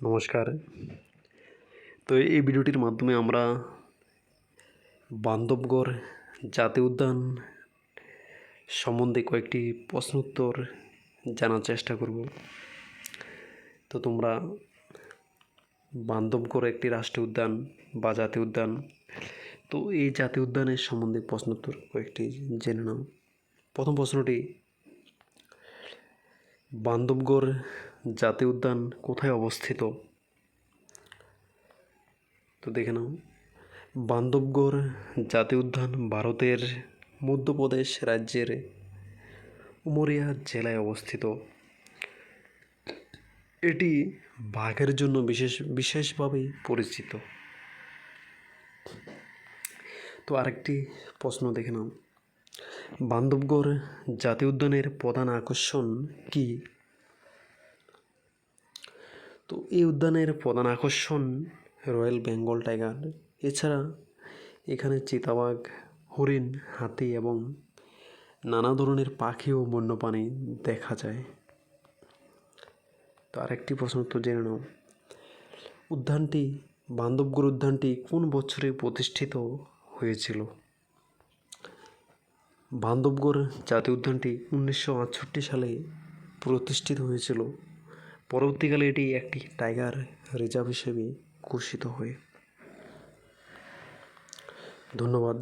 নমস্কার। তো এই ভিডিওটির মাধ্যমে আমরা বান্ধবগড় জাতীয় উদ্যান সম্বন্ধে কয়েকটি প্রশ্ন উত্তর জানার চেষ্টা করব। তো তোমরা বান্ধবগড় একটি রাষ্ট্রীয় উদ্যান বা জাতীয় উদ্যান, তো এই জাতীয় উদ্যানের সম্বন্ধে প্রশ্ন উত্তর কয়েকটি জেনে নাও। প্রথম প্রশ্নটি, বান্ধবগড় জাতীয় উদ্যান কোথায় অবস্থিত? তো দেখে নাও। বান্ধবগড় জাতীয় উদ্যান ভারতের মধ্যপ্রদেশ রাজ্যের উমরিয়া জেলায় অবস্থিত। এটি বাঘের জন্য বিশেষ বিশেষভাবে পরিচিত। তো আরেকটি প্রশ্ন দেখে নাও। বান্ধবগড় জাতীয় উদ্যানের প্রধান আকর্ষণ কি? তো এই উদ্যানের প্রধান আকর্ষণ রয়্যাল বেঙ্গল টাইগার। এছাড়া এখানে চিতাবাঘ, হরিণ, হাতি এবং নানা ধরনের পাখি ও বন্যপ্রাণী দেখা যায়। তো আরেকটি প্রশ্ন উত্তর জেনে নাও। উদ্যানটি বান্ধবগড় উদ্যানটি কোন বছরে প্রতিষ্ঠিত হয়েছিল? বান্ধবগড় জাতীয় উদ্যানটি উনিশশো আটষট্টি সালে প্রতিষ্ঠিত হয়েছিল। পরবর্তীকালে এটি একটি টাইগার রিজার্ভ হিসেবে ঘোষিত হয়। ধন্যবাদ।